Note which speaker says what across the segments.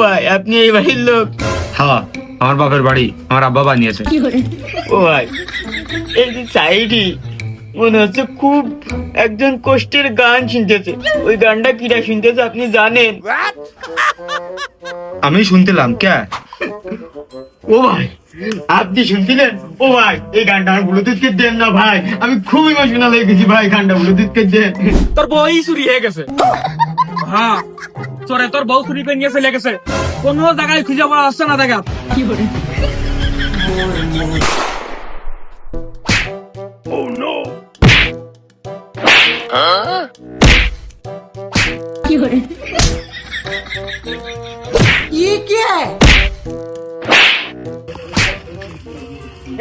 Speaker 1: ভাই আপনি এই বাড়ির লোক।
Speaker 2: হ্যাঁ আমার বাপের বাড়ি আমার আব্বা বানিয়েছে।
Speaker 1: ও ভাই এই যে সাইডি মনে হচ্ছে খুব একজন কষ্টের গান শুনতেছে। ওই গানটা কিরা শুনতেছে আপনি জানেন?
Speaker 2: আমি শুনতেলাম কে?
Speaker 1: ও ভাই আপনি শুনছিলেন? ও ভাই এই গানটা আমার ব্লুটুথ কে দেন না ভাই। আমি খুব ইমোশনাল হয়ে গেছি ভাই গানটা ব্লুটুথ কে দেন।
Speaker 3: তোর বই চুরি হয়ে গেছে। হ্যাঁ তোরে তোর বউ চুরি করে নিয়ে চলে গেছে। কোনো জায়গায় খুঁজে পাওয়া আসছে না দেখা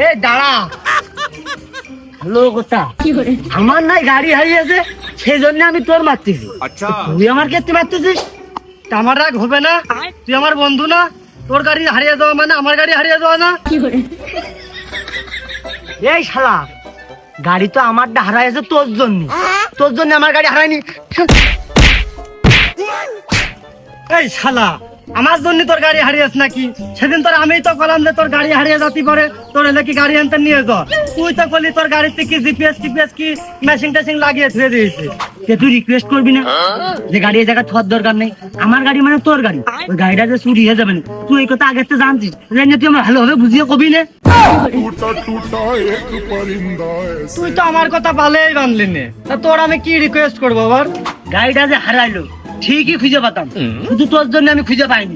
Speaker 1: এ দাঁড়া। হ্যালো কথা? আমার নাই গাড়ি হারিয়েছে। সেই জন্য আমি তোর মারতেছি।
Speaker 2: আচ্ছা।
Speaker 1: তুই আমার ক্ষেত্রে মারতেছিস? আমার রাগ হবে না। তুই আমার বন্ধু না। তোর গাড়ি হারিয়ে যাওয়া মানে আমার গাড়ি হারিয়ে যাওয়া না। এই শালা গাড়ি তো আমারটা হারাইছে তোর জন্য। তোর জন্য আমার গাড়ি হারাইনি এই শালা আমার জন্য তোর গাড়ি হারিয়েছ নাকি? সেদিন তোর আমি তো কলাম যে তোর গাড়ি হারিয়ে যাতে পরে, তোর এলে কি গাড়ি আনতে নিয়ে যা। তুই তো করলি তোর গাড়িতে কি জিপিএস টিপিএস কি মেশিন টেশিন লাগিয়ে ধুয়ে দিয়েছে। যে তুই রিকোয়েস্ট করবি না? যে গাড়ি দরকার নেই। আমার গাড়ি মানে তোর গাড়ি। ওই গাড়িটা যে চুরি হয়ে যাবে তুই এই কথা আগে তো জানতিস। তুই আমার ভালোভাবে বুঝিয়ে কবি নে? তুই তো আমার কথা পালেই বানলি নে। তোর আমি কি রিকোয়েস্ট করব আবার গাড়িটা যে হারাইলো ঠিকই খুঁজে পেতাম। শুধু তোর জন্য আমি খুঁজে পাইনি।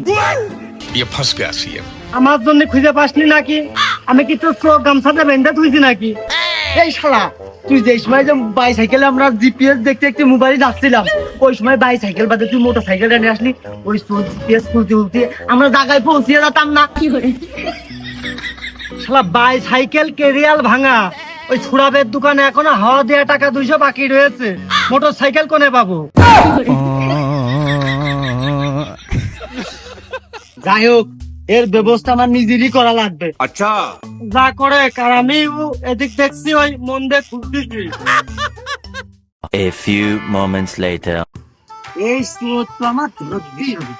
Speaker 1: আমার জন্য খুঁজে পাসনি নাকি? আমি কি তোর চোখ গামছাটা বেঁধে থুইছি নাকি? এই শালা তুই যে সময় যে বাইসাইকেলে আমরা জিপিএস দেখতে যাচ্ছিলাম ওই সময় বাইসাইকেল বাদে তুই মোটর সাইকেলটা নিয়ে আসলি ওই জিপিএস খুলতে খুলতে আমরা জায়গায় পৌঁছে যেতাম না। কি করে শালা বাইসাইকেল কেরিয়াল ভাঙা ওই সুরাবের দোকানে এখনও হাওয়া দেওয়া টাকা দুইশো বাকি রয়েছে। মোটর সাইকেল কোনে পাবো? যাই হোক এর ব্যবস্থা আমার নিজেরই করা লাগবে।
Speaker 2: আচ্ছা।
Speaker 1: যা করে কার আমি ও- এদিক দেখছি ওই মন দিয়ে খুঁজতেছি
Speaker 4: A few moments later.
Speaker 1: এই স্রোত তো আমার ধরতেই হবে।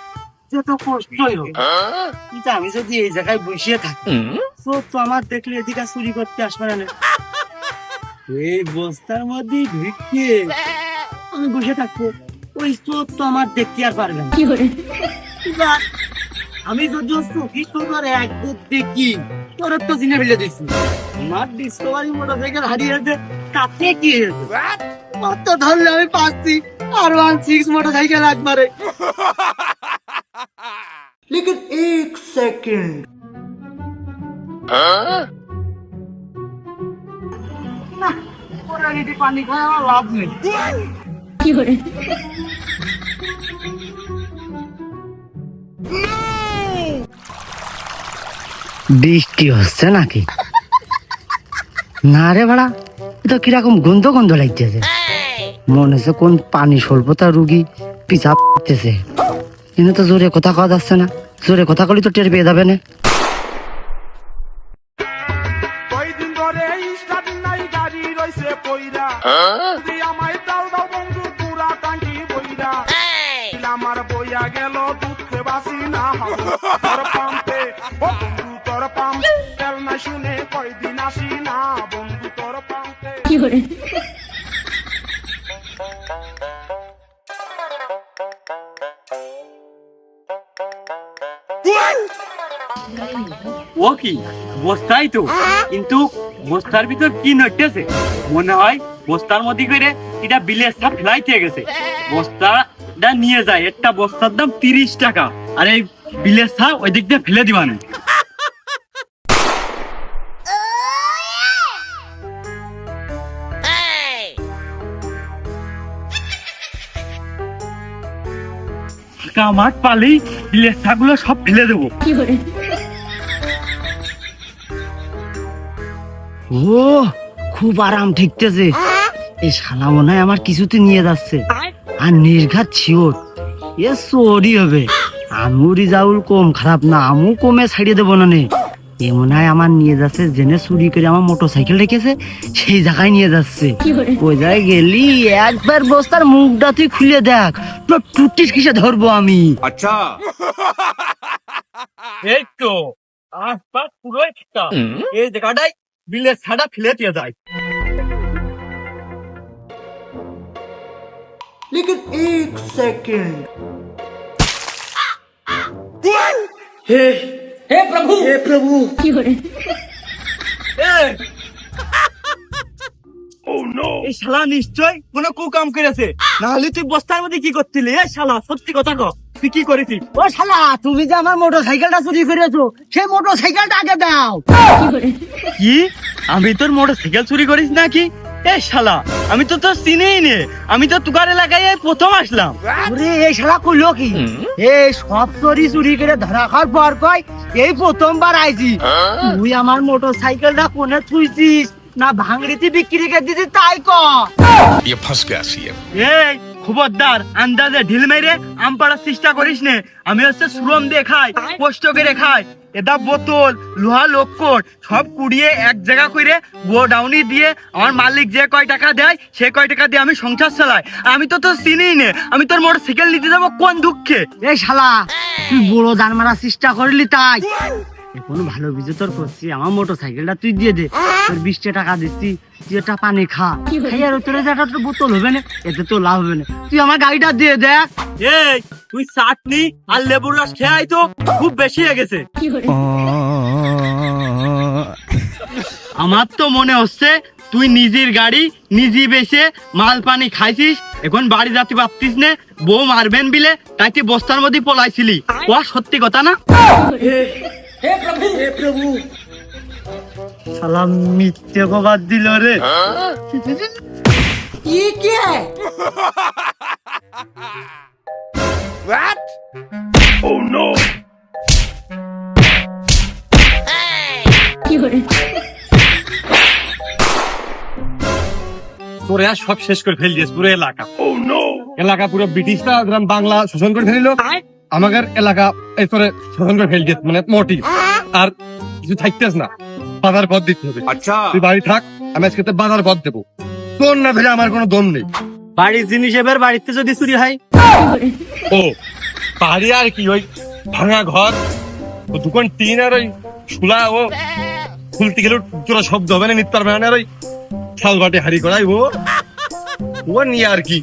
Speaker 1: যত কষ্টই হোক কিন্তু আমি যদি এই জায়গায় বসিয়ে থাকি স্রোত তো আমার দেখলে এদিকে চুরি করতে আসবে না। এই বস্তার মধ্যে ঢুকে আমি বসে থাকব। ওই স্রোত তো আমার দেখতে আর পারবে না। আমি যদি চোখি তোমার একদম দেখি তোর তো চিনে ফেলে দিচ্ছি আমার ডিসকভারি মোটরসাইকেল হারিয়েছে তাতে কি হয়েছে কত ধরলে আমি পাচ্ছি আর ওয়ান সিক্স মোটরসাইকেল একবারে लेकिन एक सेकंड পানি খাওয়া লাভ নেই বৃষ্টি হচ্ছে নাকি? না রে ভাড়া তো কীরকম গন্ধ গন্ধ লাগতেছে। মনে হচ্ছে কোন পানি স্বল্পতা রুগী পিছাপ করতেছে। কিন্তু তো জোরে কথা কওয়া যাচ্ছে না জোরে কথা কলি তো টের পেয়ে যাবে না।
Speaker 5: কয়দিন ধরে স্টার্ট নাই গাড়ি রইছে পইরা। যদি আমায় দাও দাও বন্ধু পুরা টাঙ্কি বইরা। আমার বইয়া গেল দুঃখে বাসি না। শুনে কয়দিন আসি না বন্ধু তোর পাম্পে
Speaker 3: ও কি? বস্তাই তো। কিন্তু বস্তার ভিতর কি নটেছে মনে হয় বস্তার মধ্যে করে এটা বিলের সাপ ফেলাইতে গেছে। বস্তাটা নিয়ে যায়। একটা বস্তার দাম তিরিশ টাকা। আর এই বিলের সাপ ওই দিক দিয়ে ফেলে দিবানে মাঠ পালেই বিলের সাপগুলো সব ফেলে দেবো।
Speaker 1: ও খুব আরাম ঠিকতেছে। এ শালা মনে হয় আমার কিছুতে নিয়ে যাচ্ছে। আর নির্ঘাত ছিওর এ সরি হবে। আমুরি রিজাউল কম খারাপ না আমু কমে ছাড়িয়ে দেবো না নে। এ মনে হয় আমার নিয়ে যাচ্ছে জেনে চুরি করে আমার মোটর সাইকেল রেখেছে সেই জায়গায় নিয়ে যাচ্ছে ওই জায়গায় গেলি একবার বস্তার মুখটা তুই খুলে দেখ টুটিস কিসে ধরবো আমি
Speaker 2: আচ্ছা
Speaker 6: এই তো আশপাশ পুরো একটা এই জায়গাটাই বিলের ছাড়া ফেলে দিয়ে যায়
Speaker 7: लेकिन एक सेकंड
Speaker 6: এই শালা নিশ্চয় কোনো কুকাম করেছে। না হলে তুই বস্তার মধ্যে কি করছিলি? এ শালা সত্যি কথা কর তুই কি করেছিস?
Speaker 1: ও শালা তুমি যে আমার মোটর সাইকেলটা চুরি করেছ সেই মোটর সাইকেলটা আগে দাও।
Speaker 6: কি? আমি তোর মোটর সাইকেল চুরি করিস নাকি? এ শালা আমি তো তোর চিনেই নে আমি তো তুকার এলাকায় এই প্রথম আসলাম
Speaker 1: ওরে এই শালা কইলো কি এই সব চুরি চুরি করে ধরা খাওয়ার পর কয় এই প্রথমবার আইছি তুই আমার মোটর সাইকেলটা কোনে থুইছিস না ভাঙড়িতে বিক্রি করে দিছিস তাই ক
Speaker 8: ये फंस गया सीएम
Speaker 6: এই খবরদার আন্দাজে ঢিল মেরে আম পাড়ার চেষ্টা করিস নে আমি হচ্ছে শ্রম দিয়ে খাই কষ্ট করে খাই এটা বোতল লোহা লক্কর সব কুড়িয়ে এক জায়গা করে গোডাউনি দিয়ে আমার মালিক যে কয় টাকা দেয় সে কয় টাকা দিয়ে আমি সংসার চালাই। আমি তো তোর চিনিই নে আমি তোর মোটর সাইকেল নিতে যাব কোন দুঃখে?
Speaker 1: এই শালা তুই বড় দান মারার চেষ্টা করলি তাই। এখন ভালো বিজে তোর করছি আমার মোটর সাইকেলটা তুই দিয়ে দে। তোর বিশটা টাকা দিচ্ছি তুই একটা পানি খা। খাই আর তোর বোতল হবে না এতে তো লাভ হবে না। তুই আমার গাড়িটা দিয়ে দেখ
Speaker 6: এই তুই চাটনি আর লেবুর রস খেয়ে তো খুব বেশি হয়ে গেছে। আমার তো মনে হচ্ছে তুই নিজের গাড়ি নিজে বেছে মাল পানি খাইছিস এখন বাড়ি যাতে পারতিস নে বউ মারবেন বিলে তাই তুই বস্তার মধ্যে পলাইছিলি। ও সত্যি কথা না?
Speaker 1: সালাম মিথ্যে কবাদ দিল রে।
Speaker 7: কি
Speaker 6: কে? আর সব শেষ করে ফেল দিয়েছে পুরো এলাকা। এলাকা পুরো ব্রিটিশরা বাংলা শোষণ করে ফেলিল। আমাদের এলাকা শোষণ করে ফেল দিয়েছে মানে মোটি। আর কিছু থাকতেস না বাজার পথ দিতে হবে। আচ্ছা। তুই বাড়ি থাক আমি আজকে তোর বাজার পথ দেবো। তোর না ধরে আমার কোনো দম নেই।
Speaker 1: বাড়ির জিনিস এবার বাড়িতে যদি চুরি হয়?
Speaker 6: ও বাড়ি আর কি ওই ভাঙা ঘর ও দোকান টিন আর ওই শুলা ও খুলতে গেলে তোরা শব্দ হবে না নিত্যার মানে আর ওই শাল বাটে হাড়ি করাই ও ও নিয়ে আর কি।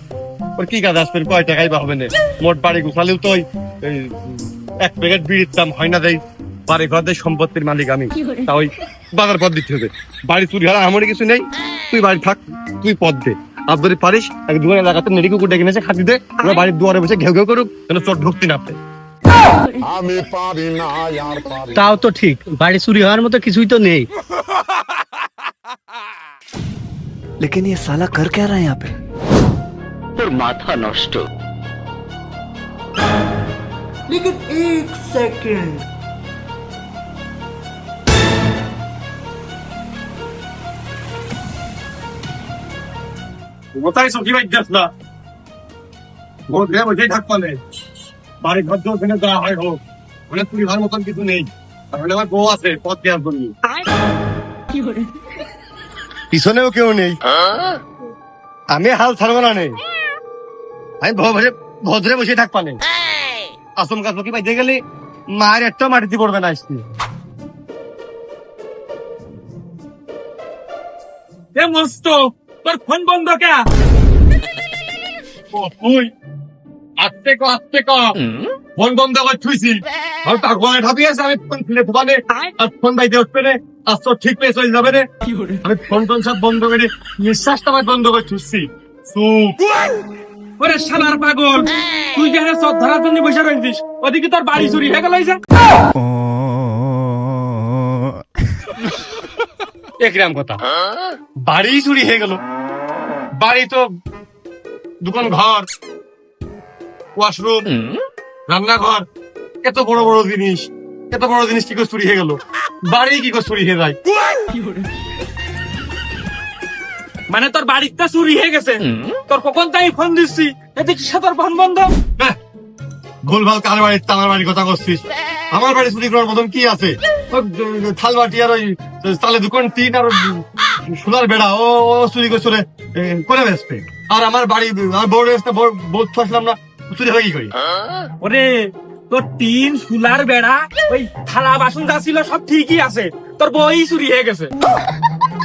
Speaker 6: ওর কি কাজ আসবে কয় টাকাই বা হবে না। মোট বাড়ি গুছালেও তো এক প্যাকেট বিড়ির দাম হয় না দেয় বাড়ি ঘর দেয় সম্পত্তির মালিক আমি। তা ওই বাজার পথ দিতে হবে। বাড়ি চুরি হারা আমার কিছু নেই। তুই বাড়ি থাক তুই পথ দে। আর যদি পারিস এক দুয়ারে এলাকাতে নেড়ি কুকুর ডেকে নিয়েছে খাতি দে। ওরা বাড়ির দুয়ারে বসে ঘেউ ঘেউ করুক যেন চোর ঢুকতে না পারে।
Speaker 8: আমি পারি না আর পারি
Speaker 1: তাও তো ঠিক। বাড়ি চুরি হওয়ার মতো কিছুই তো নেই।
Speaker 9: लेकिन ये साला कर क्या रहा है यहाँ पे?
Speaker 7: और
Speaker 6: माथा नष्ट लेकिन एक सेकंड। होता सुखी भाई दस ना वो दे मुझे ढक पाले बारे घर जो दिन का हाय हो। बोले पूरी किसी नहीं अगले बार गोवा से পিছনেও কেউ নেই। আমি হাল ছাড়বো না নেই আমি ভদ্রে ভদ্রে বসে থাকবা নেই আসম কাজ কি পাইতে গেলে মায়ের একটা মাটিতে পড়বে না আসতে এ মস্ত তোর ফোন বন্ধ কে? তুই? আস্তে ক আস্তে ক। ফোন বন্ধ করে থুইছি। আর তার ফোনে ঠাপি আছে আমি ফোন খুলে দোকানে আর ফোন বাইতে উঠবে তোর ঠিক পেয়ে চলে যাবে রে। আমি ফোন টোন সব বন্ধ করে নিঃশ্বাসটা আমার বন্ধ করে চুপ। ওরে শালার পাগল তুই যেখানে সব ধরার জন্য বসে রয়েছিস ওদিকে তোর বাড়ি চুরি হয়ে গেল একরাম কথা। বাড়ি চুরি হয়ে গেল। বাড়ি তো দোকান ঘর ওয়াশরুম রান্নাঘর এত বড় বড় জিনিস। এত বড় জিনিস কি করে চুরি হয়ে গেল? বাড়ি কি করে চুরি হয়ে যায়? মানে তোর বাড়িটা চুরি হয়ে গেছে? তোর কখন তাই ফোন দিচ্ছি। এতে কি তোর ফোন বন্ধ? ভুলভাল কার বাড়িতে আমার বাড়ির কথা করছিস? আমার বাড়ি চুরি করার মতন কি আছে? থাল বাটি আর ওই চালে দোকান টিন আর সোনার বেড়া ও ও চুরি করে চলে করে বেসবে আর আমার বাড়ি আমার বেসতে বউ আসলাম না। চুরি হয়ে কি করি? ওরে
Speaker 3: তোর টিন সুলার বেড়া, ওই থালা বাসন যা ছিল সব ঠিকই আছে। তোর বই চুরি গেছে।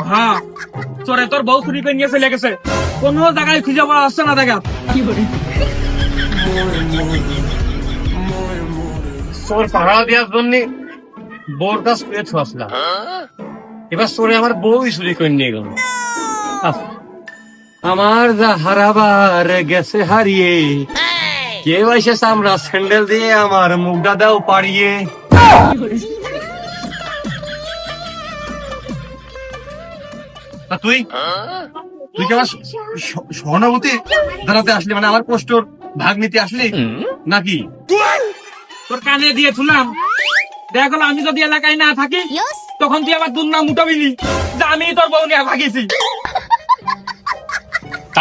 Speaker 3: হ্যাঁ চোরে তোর বউ চুরি করে নিয়ে চলে গেছে। কোনো জায়গায় খুঁজে পাওয়া যাচ্ছে না দেখা
Speaker 6: চোর পাহারা দেওয়ার জন্য এবার আমার বউই চুরি করে নিয়ে গেল। আমার যা হারাবার গেছে হারিয়ে কেউ এসে আমরা স্যান্ডেল দিয়ে আমার মুখটা দাও পাড়িয়ে। তুই? তুই কি আমার সহানুভূতি দাঁড়াতে আসলি? মানে আমার পোস্টর ভাগ নিতে আসলি? নাকি?
Speaker 3: তোর কানে দিয়েছিলাম দেখ হলো আমি যদি এলাকায় না থাকি তখন তুই আবার দুর্নাম উঠাবিনি যে আমি তোর বউ নিয়ে ভাগিছি।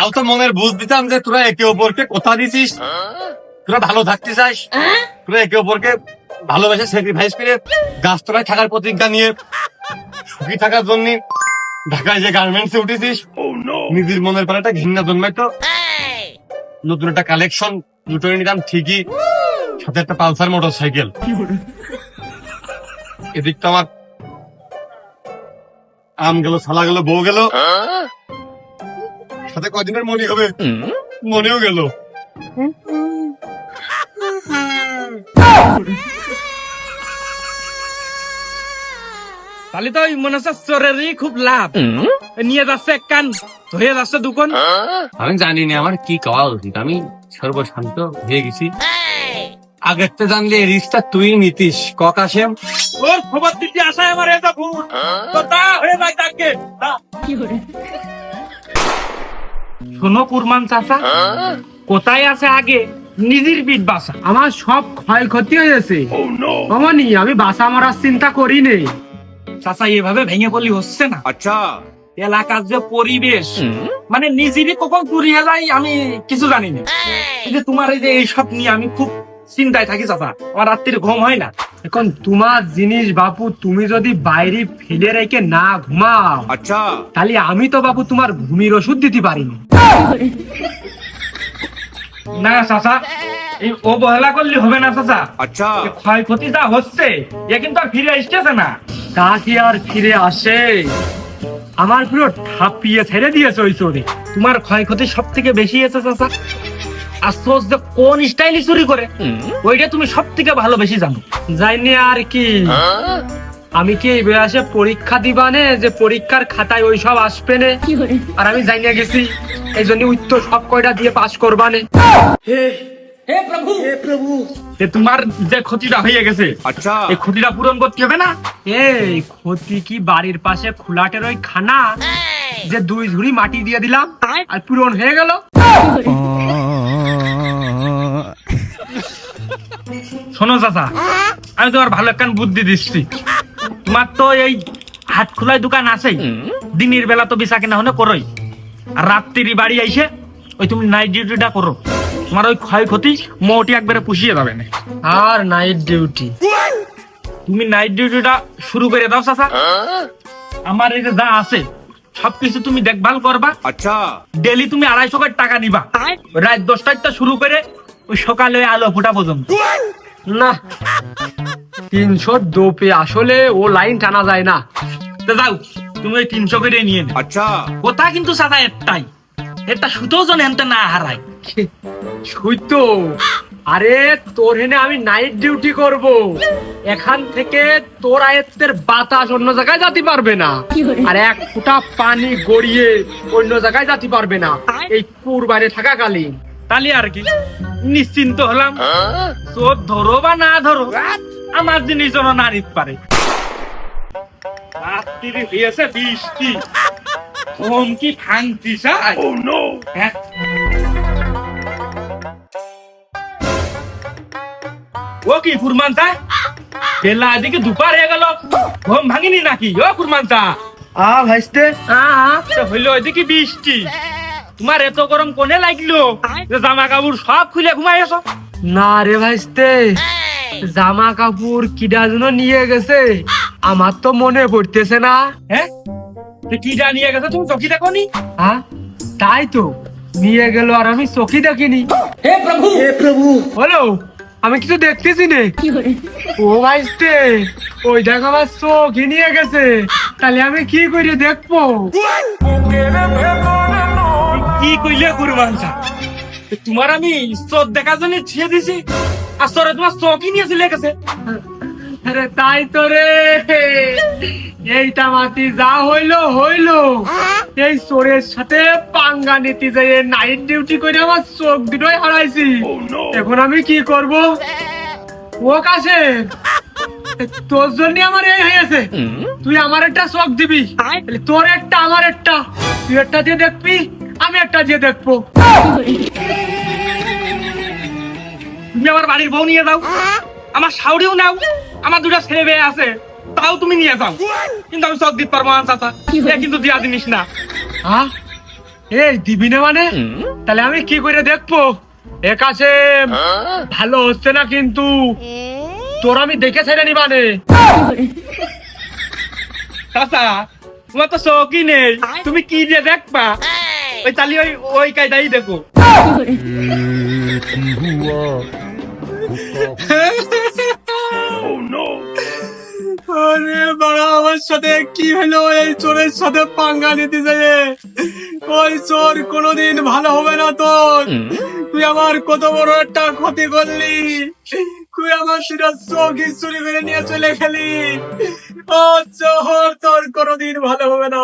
Speaker 6: তাও তো মনের বুঝ দিতাম যে তোরা একে অপরকে কথা দিছিস। তোরা ভালো থাকতে চাস। তোরা একে অপরকে ভালোবেসে স্যাক্রিফাইস করে গাছতলায় থাকার প্রতিজ্ঞা নিয়ে, সুখী থাকার জন্য ঢাকায় যে গার্মেন্টসে উঠেছিস, নিজের মনের পরে একটা ঘৃণা জন্মাইতো নতুন একটা কালেকশন দুটো নিলাম ঠিকই। সাথে একটা পালসার মোটর সাইকেল এদিক তো আমার আম গেল সালা গেল, বউ গেল। সাথে কদিনের মনে হবে? মনেও গেল।
Speaker 3: তাহলে তো ওই মনে হচ্ছে চোরেরই খুব লাভ। নিয়ে যাচ্ছে এক কান ধুয়ে যাচ্ছে দুকন
Speaker 6: আমি জানি না আমার কি কওয়া উচিত। আমি সর্বশান্ত হয়ে গেছি। আগের তো জানলে রিস্কটা তুই নিতিস কক আসেম
Speaker 3: ওর খবর দিতে আসায় আমার এটা ভুল। তো তা হয়ে যায় তাকে। শোনো কুরমান চাচা। কোথায় আছে আগে? নিজের পিঠ বাসা। আমার সব ক্ষয়ক্ষতি হয়েছে অমনি আমি বাসা মারার চিন্তা করি নেই। চাচা এভাবে ভেঙে পড়লি হচ্ছে না। আচ্ছা। এলাকার যে পরিবেশ মানে নিজেরই কখন পুরিয়ে যায় আমি কিছু জানি না। কিন্তু তোমার এই যে এইসব নিয়ে আমি খুব চিন্তায় থাকি চাচা। আমার রাত্রির ঘুম হয় না। এখন তোমার জিনিস বাপু তুমি যদি বাইরে ফেলে রেখে না ঘুমাও আচ্ছা। তাহলে আমি তো বাপু তোমার ঘুমির ওষুধ দিতে পারিনি। না চাচা এই অবহেলা করলে হবে না চাচা। আচ্ছা। ক্ষয়ক্ষতি যা হচ্ছে এ কিন্তু আর ফিরে আসতেছে না। তা কি আর ফিরে আসে? আমার পুরো ঠাপিয়ে ছেড়ে দিয়েছে ওই চোরে। তোমার ক্ষয়ক্ষতি সব থেকে বেশি এসে চাচা? আশ্চর্য যে কোন স্টাইলে চুরি করে ওইটা তুমি সব থেকে ভালো বেশি জানো। যাইনি আর কি? আমি কি এই বয়সে পরীক্ষা দিবানে যে পরীক্ষার খাতায় ওই সব আসবে নে? আর আমি জানি না গেছি এই জন্য উত্তর সব কয়টা দিয়ে পাশ করবানে হে প্রভু! হে প্রভু! তোমার যে ক্ষতিটা হয়ে গেছে আচ্ছা। এই ক্ষতিটা পূরণ করতে হবে না? এই ক্ষতি কি বাড়ির পাশে খোলাটের ওই খানা যে দুই ঝুড়ি মাটি দিয়ে দিলাম আর? পূরণ হয়ে গেল? শোনো চাচা আমি তোমার ভালো একখান বুদ্ধি দিচ্ছি। তোমার তো এই হাত খোলায় দোকান আছে দিনের বেলা তো বিশা কেনা হলে করোই। আর রাত্রি বাড়ি আইসে ওই তুমি নাইট ডিউটিটা করো। তোমার ওই ক্ষয়ক্ষতি মোটি একবারে পুষিয়ে যাবে না। আর নাইট ডিউটি তুমি নাইট ডিউটিটা শুরু করে দাও চাচা। আমার এই যে যা আছে সবকিছু তুমি দেখভাল করবা। আচ্ছা। ডেলি তুমি আড়াইশো টাকা নিবা। রাত দশটায় তো শুরু করে ওই সকালে আলো ফোটা পর্যন্ত। না। তিনশো দোপে আসলে ও লাইন টানা যায় না। তো যাও তুমি ওই তিনশো করে নিয়ে নে আচ্ছা। কথা কিন্তু সাদা একটাই। এটা সুতোও যেন এনতে না হারায়। সুতো। আরে তোর হেনে আমি নাইট ডিউটি করব। এখান থেকে তোর আয়ত্তের বাতাস অন্য জায়গায় যেতে পারবে না। আর এক ফুটা পানি গড়িয়ে অন্য জায়গায় যেতে পারবে না। এই কুরবানি থাকাকালীন। তাহলে আর কি? নিশ্চিন্ত হলাম। হ্যাঁ? চোর ধরো বা না ধরো আমার জিনিস যেন নারী পারে। রাত্রি হয়েছে বৃষ্টি। হুমকি ফাংতি চাই oh, হ্যাঁ? ও কি ফুরমান চা বেলা এদিকে দুপার হয়ে গেল। ঘুম ভাঙিনি নাকি? ও ফুরমান চা।
Speaker 10: আ ভাইস্তে।
Speaker 3: আ হইল এদিকে বৃষ্টি। তোমার এত গরম কোনে লাগল? যে জামা কাপড় সব খুলে ঘুমাই আছো?
Speaker 10: না রে ভাইস্তে জামা কাপড় কিডা যেন নিয়ে গেছে? আমার তো মনে পড়তেছে না।
Speaker 3: হ্যাঁ তো কি গেছে? তুমি চকি দেখো নি
Speaker 10: হ্যাঁ তাই তো নিয়ে গেল আর আমি চোখই দেখিনি। হে প্রভু! হে প্রভু! হলো আমি কিছু দেখতেছি নে। ও ভাইস্তে ওই দেখো আমার চোখ নিয়ে গেছে। তাহলে আমি কি করে দেখব?
Speaker 3: কি কইলে কুরবান তোমার আমি চোখ দেখার জন্য ছিয়ে দিছি। আসলে তোমার চোখই নিয়ে চলে গেছে।
Speaker 10: আরে তাই তো রে। এইটা মাতি যা হইল হইল। এই চোরের সাথে পাঙ্গা নিতে যাই নাইট ডিউটি করে আমার চোখ দুটোই হারাইছি। এখন আমি কি করব? ও কাছে। তোর জন্য আমার এই হয়েছে। তুই আমার একটা চোখ দিবি। তোর একটা আমার একটা। তুই একটা দিয়ে দেখবি। আমি একটা দিয়ে দেখব।
Speaker 3: তুমি আমার বাড়ির বউ নিয়ে যাও। আমার শাউরিও নাও। আমার দুটা ছেলে মেয়ে আছে। তাও তুমি নিয়ে যাও। কিন্তু আমি সব দিতে পারব না চাচা কিন্তু দিয়া জিনিস না।
Speaker 10: হ্যাঁ এই দিবি না মানে? তাহলে আমি কি করে দেখব? এ কাছে ভালো হচ্ছে না কিন্তু। তোর আমি দেখে ছেড়ে নিবানে
Speaker 3: চাচা তোমার তো শখই নেই। তুমি কি দিয়ে দেখবা? ওই ওই ওই কায়দাই দেখো।
Speaker 10: আরে বাড়া আমার সাথে কি হলো? এই চোরের সাথে পাঙ্গা নিতে যায় ওই চোর কোনোদিন ভালো হবে না তোর। তুই আমার কত বড় একটা ক্ষতি করলি। তুই আমার সেটা চোখই চুরি করে নিয়ে চলে গেলি। ও চোর তোর কোনোদিন ভালো হবে না।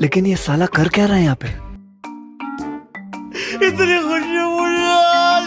Speaker 9: लेकिन ये साला कर क्या रहा है यहाँ पे?
Speaker 10: इतनी खुशी मुझे आज।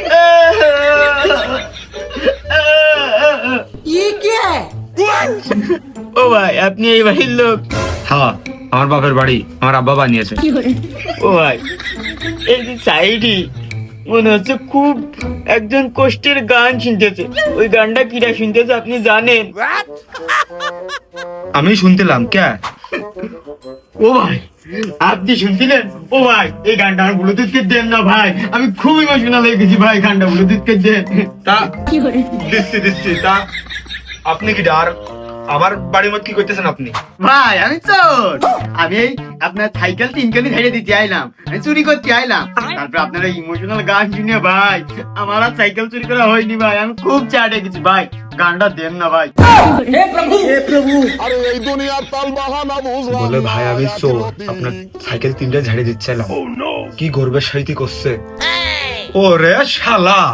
Speaker 3: ভাই আপনি এই বাড়ির লোক।
Speaker 2: হ্যাঁ আমার বাপের বাড়ি আমার আব্বা বানিয়েছে।
Speaker 3: ও ভাই এই যে সাইডি মনে হচ্ছে খুব একজন কষ্টের গান শুনতেছে। ওই গানটা কিরা শুনতেছে আপনি জানেন?
Speaker 2: আমি শুনতেলাম কে?
Speaker 3: ও ভাই আপনি শুনছিলেন? ও ভাই এই গানটা আমার ব্লুটুথ কে দেন না ভাই। আমি খুব ইমোশনাল হয়ে গেছি ভাই গানটা ব্লুটুথ কে দেন।
Speaker 2: তা দিচ্ছি দিচ্ছি তা আপনি কি ডার? আমার বাড়ির মধ্যে কি করতেছেন আপনি?
Speaker 3: ভাই আমি চোর। আমি এই আপনার সাইকেল তিনখানি ছেড়ে দিতে আইলাম। আমি চুরি করতে আইলাম। তারপর আপনার ইমোশনাল গান শুনে ভাই আমার আর সাইকেল চুরি করা হয়নি ভাই। আমি খুব চাটে গেছি ভাই। গানটা দেন না ভাই। হে প্রভু! হে প্রভু!
Speaker 8: আরে এই দুনিয়ার তাল বাহানা বুঝলাম
Speaker 2: বলে ভাই আমি চোর। আপনার সাইকেল তিনটা ঝেড়ে দিচ্ছিলাম। কি গর্বের সাহিত্য করছে। ও রে শালা!